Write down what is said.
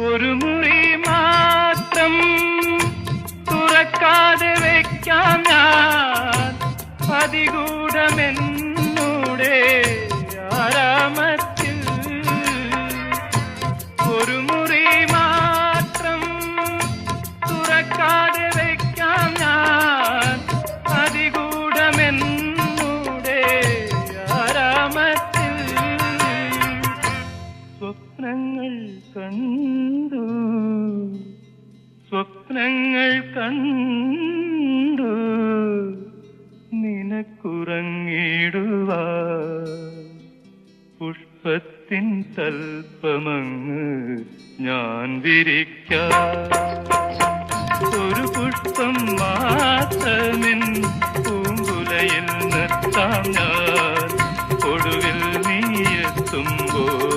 ഒരു മുറി മാത്രം തുറക്കാതെ വെക്കാം ഞാൻ. അതികൂടമെന്നൂടെ സ്വപ്നങ്ങൾ കണ്ടു. സ്വപ്നങ്ങൾ കണ്ടു. നിനക്കുറങ്ങിടുവാ പുഷ്പത്തിൻ തൽപ്പമങ്ങ് ഞാൻ വിരിക്ക. ഒരു പുഷ്പം മാത്രമിൻ പൂങ്കുലയിൽ നിർത്താം ഞാൻ. ഒടുവിൽ നീയെത്തുമ്പോൾ